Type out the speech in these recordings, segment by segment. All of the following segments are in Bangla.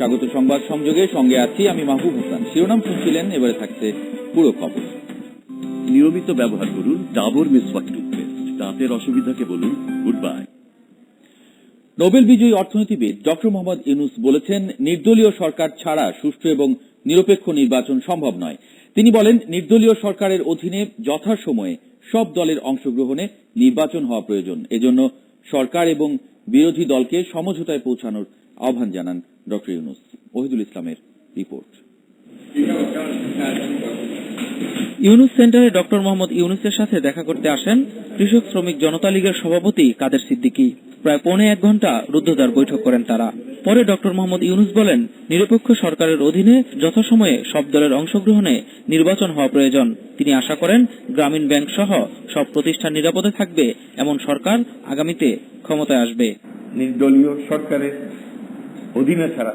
স্বাগত সংবাদ সংযোগে সঙ্গে আছি আমি মাহবুব হাসান। শিরোনাম শুনছিলেন এবারে থাকছে পুরো খবর। নিয়মিত ব্যবহার করুন ডাবর মিসওয়াক টুথপেস্ট। দাঁতের অসুবিধাকে বলুন গুড বাই নোবেল বিজয়ী অর্থনীতিবিদ ডক্টর মোহাম্মদ ইউনুস বলেছেন নির্দলীয় সরকার ছাড়া সুষ্ঠু এবং নিরপেক্ষ নির্বাচন সম্ভব নয়। তিনি বলেন নির্দলীয় সরকারের অধীনে যথাসময়ে সব দলের অংশগ্রহণে নির্বাচন হওয়া প্রয়োজন। এজন্য সরকার এবং বিরোধী দলকে সমঝোতায় পৌঁছানোর আহ্বান জানান ডক্টর ইউনুস। ওহিদুল ইসলামের রিপোর্ট। ইউনুস সেন্টারে ডক্টর মোহাম্মদ ইউনুসের সাথে দেখা করতে আসেন কৃষক শ্রমিক জনতা লীগের সভাপতি কাদের সিদ্দিকী। প্রায় পৌনে এক ঘণ্টা রুদ্ধদ্বার বৈঠক করেন তারা। পরে ডক্টর মোহাম্মদ ইউনুস বলেন নিরপেক্ষ সরকারের অধীনে যথাসময়ে সব দলের অংশগ্রহণে নির্বাচন হওয়া প্রয়োজন। তিনি আশা করেন গ্রামীণ ব্যাংক সহ সব প্রতিষ্ঠান নিরাপদে থাকবে এমন সরকার আগামীতে ক্ষমতায় আসবে। নির্দলীয় সরকারের অধীনে ছাড়া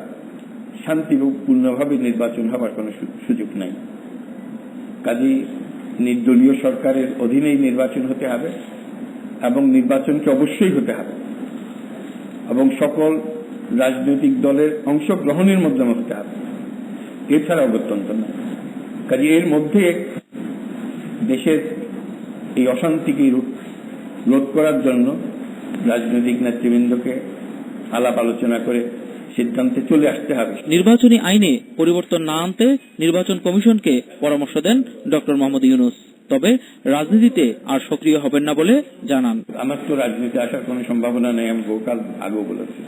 শান্তিপূর্ণভাবে নির্বাচন হবার কোনো সুযোগ নাই। কাজে নির্দলীয় সরকারের অধীনেই নির্বাচন হতে হবে এবং নির্বাচনকে অবশ্যই হতে হবে এবং সকল রাজনৈতিক দলের অংশগ্রহণের মাধ্যমে হতে হবে। এছাড়া অগত্যন্ত নয় কাজে এর মধ্যে দেশের এই অশান্তিকে রোধ করার জন্য রাজনৈতিক নেতৃবৃন্দকে আলাপ আলোচনা করে সিদ্ধান্তে চলে আসতে হবে। নির্বাচনী আইনে পরিবর্তন না আনতে নির্বাচন কমিশনকে পরামর্শ দেন ডক্টর মোহাম্মদ ইউনুস। তবে রাজনীতিতে আর সক্রিয় হবেন না বলে জানান। আমার তো রাজনীতি আসার কোনো সম্ভাবনা নেই আমি বহুকাল আগেও বলেছি।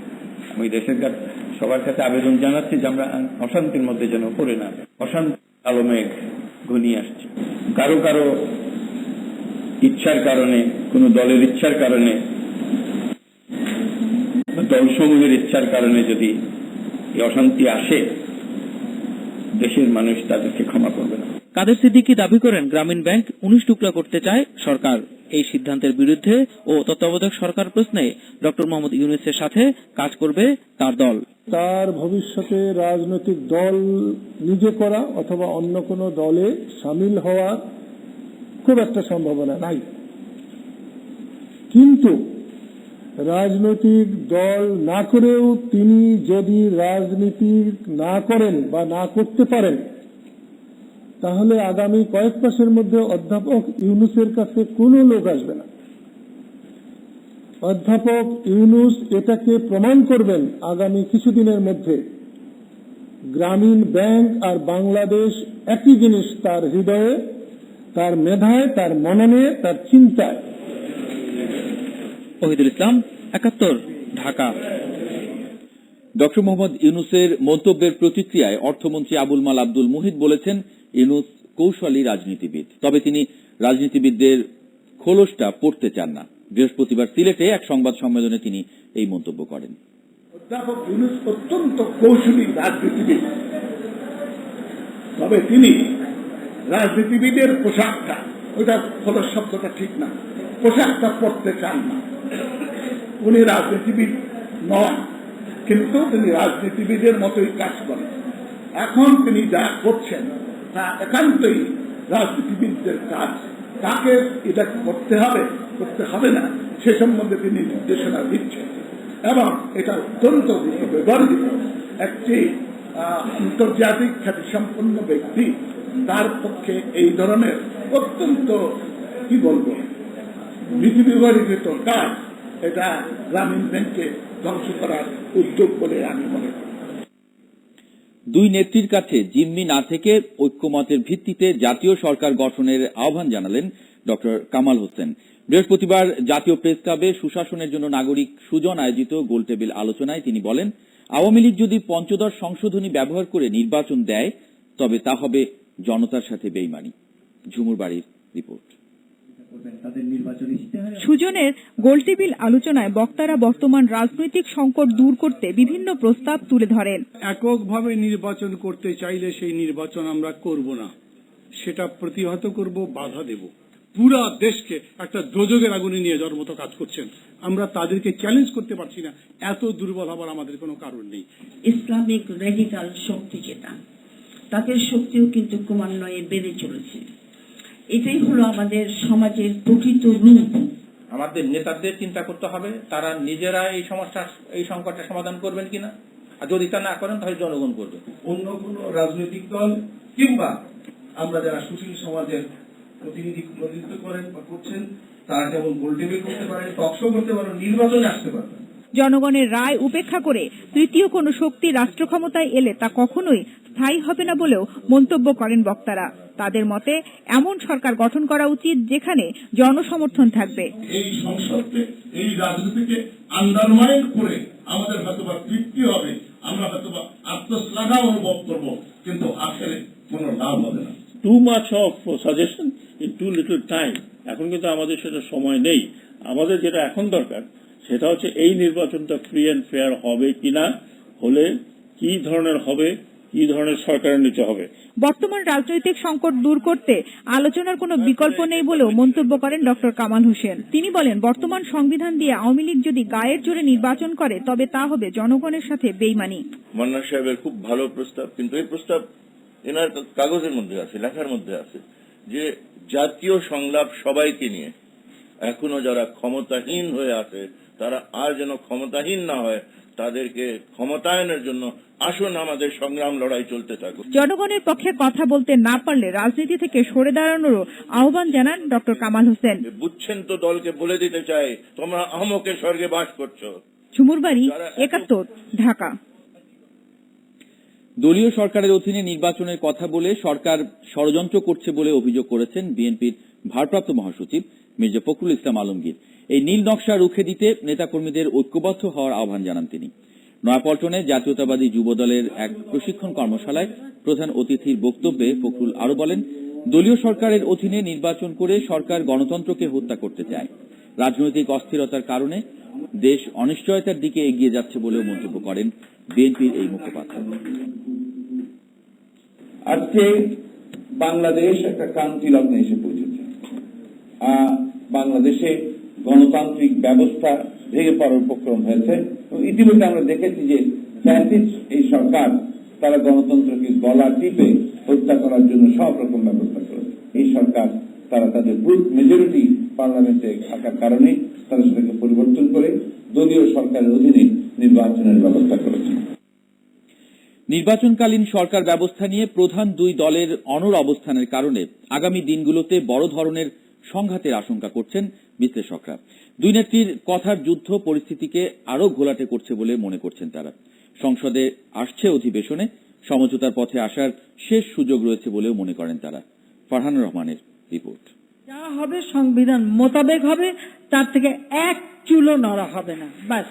আমি দেশের কাছে সবার কাছে আবেদন জানাচ্ছি যে আমরা অশান্তির মধ্যে যেন পড়ে না। অশান্তি আলো মেঘ ঘনিয়ে আসছে। কারও কারও ইচ্ছার কারণে কোন দলের ইচ্ছার কারণে দলসমূহের ইচ্ছার কারণে যদি এই অশান্তি আসে দেশের মানুষ তাদেরকে ক্ষমা করবে না। কাদের সিদ্দিকী দাবি করেন গ্রামীণ ব্যাংক উনিশ টুকরা করতে চায় সরকার? এই সিদ্ধান্তের বিরুদ্ধে ও তত্ত্বাবধায়ক সরকার প্রশ্নে ডক্টর মোহাম্মদ ইউনুসের সাথে কাজ করবে তার দল। তার ভবিষ্যতে রাজনৈতিক দল নিজে করা অথবা অন্য কোনো দলে সামিল হওয়ার খুব একটা সম্ভাবনা নাই। কিন্তু রাজনৈতিক দল না করেও তিনি যদি রাজনীতি না করেন বা না করতে পারেন, তাহলে আগামী কয়েক মাসের মধ্যে অধ্যাপক ইউনুসের কাছে কোনো লোক আসবে না। অধ্যাপক ইউনুস এটাকে প্রমাণ করবেন আগামী কিছুদিনের মধ্যে। গ্রামীণ ব্যাংক আর বাংলাদেশ একই জিনিস, তার হৃদয়ে, তার মেধায়, তার মননে, তার চিন্তায়। ওহিদুল ইসলাম, একাত্তর, ঢাকা। ডক্টর মোহাম্মদ ইউনুসের মন্তব্যের প্রতিক্রিয়ায় অর্থমন্ত্রী আবুল মাল আব্দুল মুহিত বলেছেন, ইউনুস কৌশলী রাজনীতিবিদ। তবে তিনি রাজনীতিবিদদের খোলসটা পড়তে চান না। বৃহস্পতিবার সিলেটে এক সংবাদ সম্মেলনে তিনি এই মন্তব্য করেন। অধ্যাপক ইউনুস অত্যন্ত কৌশলী রাজনীতিবিদ। তবে তিনি রাজনীতিবিদের পোশাকটা ওইটা হলো শব্দটা ঠিক না। পোশাকটা পড়তে চান না। উনি রাজনীতিবিদ নন, কিন্তু তিনি রাজনীতিবিদের মতোই কাজ করেন। এখন তিনি যা করছেন, তা একান্তই রাজনীতিবিদদের কাজ। তাকে এটা করতে হবে করতে হবে না, সে সম্বন্ধে তিনি নির্দেশনা দিচ্ছেন। এবং এটা অত্যন্ত বিবর্জিত একটি আন্তর্জাতিক খ্যাতি সম্পন্ন ব্যক্তি। তার পক্ষে এই ধরনের অত্যন্ত, কি বলব নীতি বিবর্জিত কাজ, এটা গ্রামীণ ব্যাংকে ধ্বংস করার উদ্যোগ বলে আমি মনে করি। দুই নেত্রীর কাছে জিম্মি না থেকে ঐক্যমতের ভিত্তিতে জাতীয় সরকার গঠনের আহ্বান জানালেন ডক্টর কামাল হোসেন। বৃহস্পতিবার জাতীয় প্রেস ক্লাবে সুশাসনের জন্য নাগরিক সুজন আয়োজিত গোলটেবিল আলোচনায় তিনি বলেন, আওয়ামী লীগ যদি পঞ্চদশ সংশোধনী ব্যবহার করে নির্বাচন দেয়, তবে তা হবে জনতার সাথে বেইমানি। ঝুমুর বাড়ির রিপোর্ট। সুজনের গোলটেবিল আলোচনায় বক্তারা বর্তমান রাজনৈতিক সংকট দূর করতে বিভিন্ন প্রস্তাব তুলে ধরেন। এককভাবে নির্বাচন করতে চাইলে সেই নির্বাচন আমরা করব না। সেটা প্রতিহত করব বাধা দেব। পুরা দেশকে একটা দোজগের আগুনে নিয়ে যাওয়ার মতো কাজ করছেন। আমরা তাদেরকে চ্যালেঞ্জ করতে পারছি না। এত দুর্বল হবার আমাদের কোনো কারণ নেই। ইসলামিক রেডিকাল শক্তি যেটা তাদের শক্তিও কিন্তু ক্রমান্বয়ে বেড়ে চলেছে। এটাই হলো আমাদের সমাজের প্রকৃত রূপ। আমাদের নেতাদের চিন্তা করতে হবে তারা নিজেরা এই সমস্যা এই সংকটটা সমাধান করবেন কিনা? আর যদি তা না করেন তাহলে জনগণ করবে। অন্য কোন রাজনৈতিক দল কিংবা আমরা যারা সুশীল সমাজের প্রতিনিধি প্রতিনিধিত্ব করেন বা করছেন তারা যেমন গোলটেবিল করতে পারেন টকশো করতে পারেন নির্বাচনে আসতে পারবেন জনগণের রায় উপেক্ষা করে তৃতীয় কোনো শক্তি রাষ্ট্র ক্ষমতায় এলে তা কখনোই স্থায়ী হবে না বলেও মন্তব্য করেন বক্তারা। তাদের মতে এমন সরকার গঠন করা উচিত যেখানে জনসমর্থন থাকবে। এই সংসদকে এই রাজনীতিকে আন্ডারমাইন করে আমাদের হয়তোবা তৃপ্তি হবে আমরা হয়তোবা আত্মশ্লাঘা অনুভব করব কিন্তু আসলে কোনো লাভ হবে না। Too much of suggestion in too little time এখন কিন্তু আমাদের সেটা সময় নেই। আমাদের যেটা এখন দরকার সেটা হচ্ছে এই নির্বাচনটা ফ্রি অ্যান্ড ফেয়ার হবে কিনা হলে কি ধরনের হবে কি ধরনের সরকারের নিচে হবে। বর্তমান রাজনৈতিক সংকট দূর করতে আলোচনার কোনো বিকল্প নেই বলেও মন্তব্য করেন ডক্টর কামাল হোসেন। তিনি বলেন বর্তমান সংবিধান দিয়ে আওয়ামী লীগ যদি গায়ের জোরে নির্বাচন করে তবে তা হবে জনগণের সাথে বেইমানি। মান্না সাহেবের খুব ভালো প্রস্তাব কিন্তু এই প্রস্তাব এনার কাগজের মধ্যে আছে লেখার মধ্যে আছে যে জাতীয় সংলাপ সবাইকে নিয়ে এখনও যারা ক্ষমতাহীন হয়ে আছে তারা আর যেন ক্ষমতাহীন না হয় তাদেরকে ক্ষমতায়নের জন্য আসুন আমাদের সংগ্রাম লড়াই চলতে থাকুক। জনগণের পক্ষে কথা বলতে না পারলে রাজনীতি থেকে সরে দাঁড়ানোরও আহ্বান জানান ডক্টর কামাল হোসেন। বুঝছেন তো দলকে বলে দিতে চাই তোমরা আহমকে স্বর্গে বাস করছ। ঝুমুরবাড়ি একাত্তর ঢাকা। দলীয় সরকারের অধীনে নির্বাচনের কথা বলে সরকার ষড়যন্ত্র করছে বলে অভিযোগ করেছেন বিএনপির ভারপ্রাপ্ত মহাসচিব মির্জা ফখরুল ইসলাম আলমগীর। এই নীল নকশা রুখে দিতে নেতাকর্মীদের ঐক্যবদ্ধ হওয়ার আহ্বান জানান তিনি। নয়াপল্টনে জাতীয়তাবাদী যুব দলের এক প্রশিক্ষণ কর্মশালায় প্রধান অতিথির বক্তব্যে ফখরুল আরও বলেন, দলীয় সরকারের অধীনে নির্বাচন করে সরকার গণতন্ত্রকে হত্যা করতে চায়। রাজনৈতিক অস্থিরতার কারণে দেশ অনিশ্চয়তার দিকে এগিয়ে যাচ্ছে বলেও মন্তব্য করেন বিএনপির এই মুখপাত্র। আজকে বাংলাদেশ একটা ক্রান্তি লগ্নে এসে পৌঁছেছে। বাংলাদেশে গণতান্ত্রিক ব্যবস্থা ভেঙে পড়ার উপক্রম হয়েছে। এবং ইতিমধ্যে আমরা দেখেছি যে ফ্যাসিস্ট এই সরকার, তারা গণতন্ত্রকে গলা টিপে হত্যা করার জন্য সব রকম ব্যবস্থা করেছে। এই সরকার, তারা তাদের বুথ মেজরিটি পার্লামেন্টে থাকার কারণে তারা সেটাকে পরিবর্তন করে দলীয় সরকারের অধীনে নির্বাচনের ব্যবস্থা করেছে। নির্বাচনকালীন সরকার ব্যবস্থা নিয়ে প্রধান দুই দলের অনর অবস্থানের কারণে আগামী দিনগুলোতে বড় ধরনের সংঘাতের আশঙ্কা করছেন বিশ্লেষকরা। দুই নেত্রীর কথার যুদ্ধ পরিস্থিতিকে আরও ঘোলাটে করছে বলে মনে করছেন তারা। সংসদে আসছে অধিবেশনে সমঝোতার পথে আসার শেষ সুযোগ রয়েছে বলেও মনে করেন তারা। ফারহান রহমানের রিপোর্ট। যা হবে সংবিধান মোতাবেক হবে তার থেকে এক চুলো নড়া হবে না। বাস।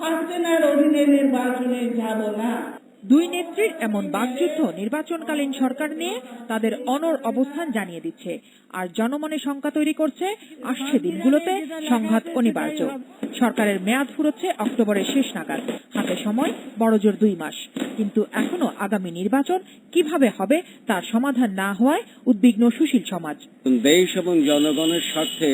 হাসিনার অধীনে নির্বাচনে যাব না। দুই নেত্রীর এমন বাকযুদ্ধ নির্বাচনকালীন সরকার নিয়ে তাদের অনর অবস্থান জানিয়ে দিচ্ছে। আর জনমনে শঙ্কা তৈরি করছে, আসছে দিনগুলোতে সংঘাত অনিবার্য। সরকারের মেয়াদ ফুরোচ্ছে অক্টোবরের শেষ নাগাদ, হাতে সময় বড়জোর দুই মাস। কিন্তু এখনও আগামী নির্বাচন কীভাবে হবে তার সমাধান না হওয়ায় উদ্বিগ্ন সুশীল সমাজ। দেশ এবং জনগণের স্বার্থে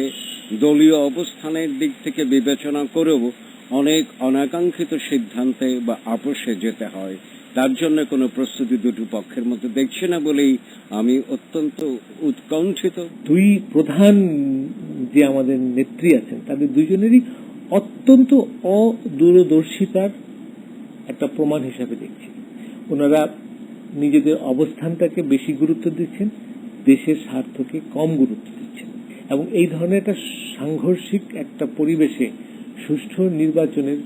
দলীয় অবস্থানের দিক থেকে বিবেচনা করেও অনেক অনাকাঙ্ক্ষিত সিদ্ধান্তে বা আপোষে যেতে হয়। তার জন্য কোনো প্রস্তুতি দুটো পক্ষের মধ্যে দেখছি না বলেই আমি অত্যন্ত উৎকণ্ঠিত। দুই প্রধান যে আমাদের নেত্রী আছেন, তাদের দুজনেরই অত্যন্ত অদূরদর্শিতার একটা প্রমাণ হিসাবে দেখছি। ওনারা নিজেদের অবস্থানটাকে বেশি গুরুত্ব দিচ্ছেন, দেশের স্বার্থকে কম গুরুত্ব দিচ্ছেন এবং এই ধরনের একটা সাংঘর্ষিক একটা পরিবেশে সুষ্ঠু নির্বাচনের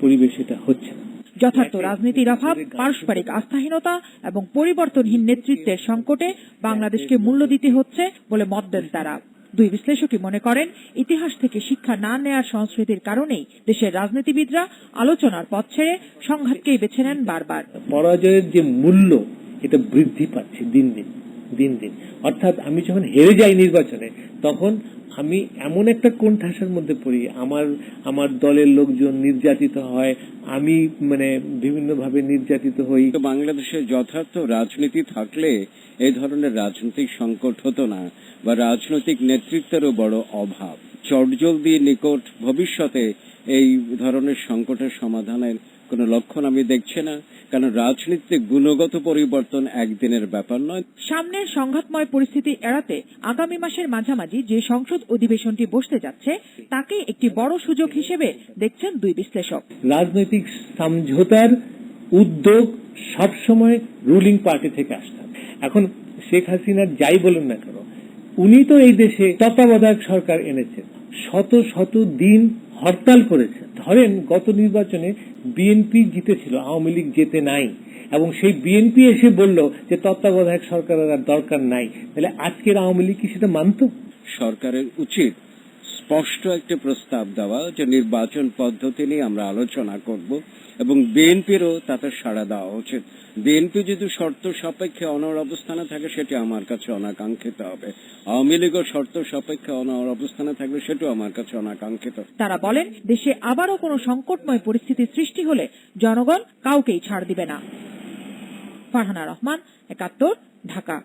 পরিবেশ এটা হচ্ছে না। যথার্থ রাজনীতির অভাব পারস্পরিক আস্থাহীনতা এবং পরিবর্তনহীন নেতৃত্বের সংকটে বাংলাদেশকে মূল্য দিতে হচ্ছে বলে মত দেন তারা। দুই বিশ্লেষকই মনে করেন ইতিহাস থেকে শিক্ষা না নেয়ার সংস্কৃতির কারণেই দেশের রাজনীতিবিদরা আলোচনার পথ ছেড়ে সংঘাতকেই বেছে নেন বারবার। পরাজয়ের যে মূল্য এটা বৃদ্ধি পাচ্ছে দিন দিন। দিন দিন। অর্থাৎ আমি যখন হেরে যাই নির্বাচনে, তখন আমি এমন একটা কোণঠাসার মধ্যে পড়ি, আমার আমার দলের লোকজন নির্যাতিত হয়, আমি মানে বিভিন্নভাবে নির্যাতিত হই। তো বাংলাদেশে যথার্থ রাজনীতি থাকলে এই ধরনের রাজনৈতিক সংকট হতো না, বা রাজনৈতিক নেতৃত্বেরও বড় অভাব। চটজলদি নিকট ভবিষ্যতে এই ধরনের সংকটের সমাধানের কোনো লক্ষণ আমি দেখছি না কারণ রাজনীতিতে গুণগত পরিবর্তন একদিনের ব্যাপার নয়। সামনের সংঘাতময় পরিস্থিতি এড়াতে আগামী মাসের মাঝামাঝি যে সংসদ অধিবেশনটি বসতে যাচ্ছে তাকে একটি বড় সুযোগ হিসেবে দেখছেন দুই বিশ্লেষক। রাজনৈতিক সমঝোতার উদ্যোগ সবসময় রুলিং পার্টি থেকে আসতে এখন শেখ হাসিনা যাই বলুন না কেন উনি তো এই দেশে তত্ত্বাবধায়ক সরকার এনেছেন। শত শত দিন হরতাল করেছে। ধরেন, গত নির্বাচনে বিএনপি জিতেছিল, আওয়ামী লীগ যেতে নাই, এবং সেই বিএনপি এসে বলল যে তত্ত্বাবধায়ক সরকারের আর দরকার নাই। তাহলে আজকের আওয়ামী লীগ কি সেটা মানত? সরকারের উচিত স্পষ্ট একটা প্রস্তাব দেওয়া যে নির্বাচন পদ্ধতি নিয়ে আমরা আলোচনা করব এবং বিএনপিরও তাতে সাড়া দেওয়া উচিত। বিএনপি যদি শর্ত সাপেক্ষে অনর অবস্থানে থাকে সেটি আমার কাছে অনাকাঙ্ক্ষিত হবে। আওয়ামী লীগও শর্ত সাপেক্ষে অনর অবস্থানে থাকলে সেটাও আমার কাছে অনাকাঙ্ক্ষিত। তারা বলেন দেশে আবারও কোনো সংকটময় পরিস্থিতি সৃষ্টি হলে জনগণ কাউকেই ছাড় দিবে না। ফারহানা রহমান একাত্তর ঢাকা।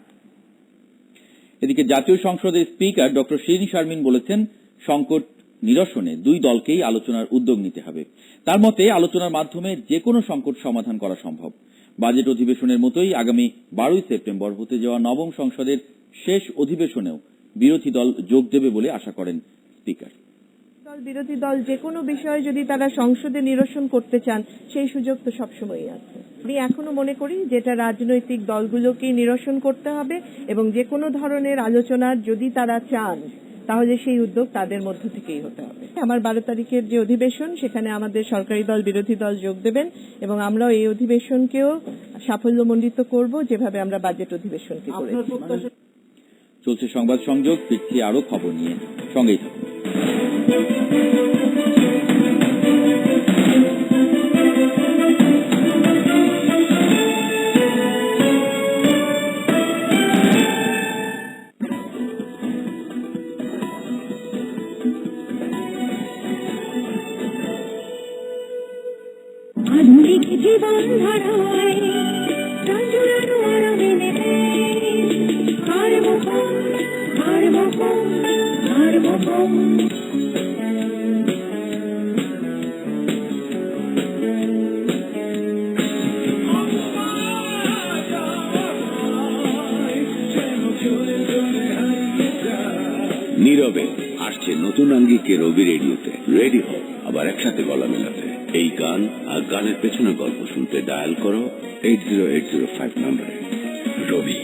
এদিকে জাতীয় সংসদের স্পিকার ডক্টর শিরিন শারমিন বলেছেন সংকট নিরসনে দুই দলকেই আলোচনার উদ্যোগ নিতে হবে। তার মতে, আলোচনার মাধ্যমে যে কোনো সংকট সমাধান করা সম্ভব। বাজেট অধিবেশনের মতোই আগামী বারোই সেপ্টেম্বর হতে যাওয়া নবম সংসদের শেষ অধিবেশনেও বিরোধী দল যোগ দেবে বলে আশা করেন স্পিকার। বিরোধী দল যে কোনো বিষয়ে যদি তারা সংসদে নিরসন করতে চান, সেই সুযোগ তো সবসময়ই আছে। আমি এখনও মনে করি যেটা রাজনৈতিক দলগুলোকেই নিরসন করতে হবে এবং যে কোনো ধরনের আলোচনার যদি তারা চান তাহলে সেই উদ্যোগ তাদের মধ্য থেকেই হতে হবে। আমার বারো তারিখের যে অধিবেশন সেখানে আমাদের সরকারি দল বিরোধী দল যোগ দেবেন এবং আমরাও এই অধিবেশনকেও সাফল্যমণ্ডিত করব যেভাবে আমরা বাজেট অধিবেশনকে করেছি। চলছে সংবাদ সংযোগ ফিরছি আরও খবর নিয়ে। সঙ্গেই থাকুন। আধুনিক জীবন নীরবে আসছে নতুন আঙ্গিকে রবি রেডিওতে। রেডি হও আবার একসাথে গলা মেলাতে। এই গান আর গানের পেছনে গল্প শুনতে ডায়াল করো eight zero eight zero five নম্বরে রবি।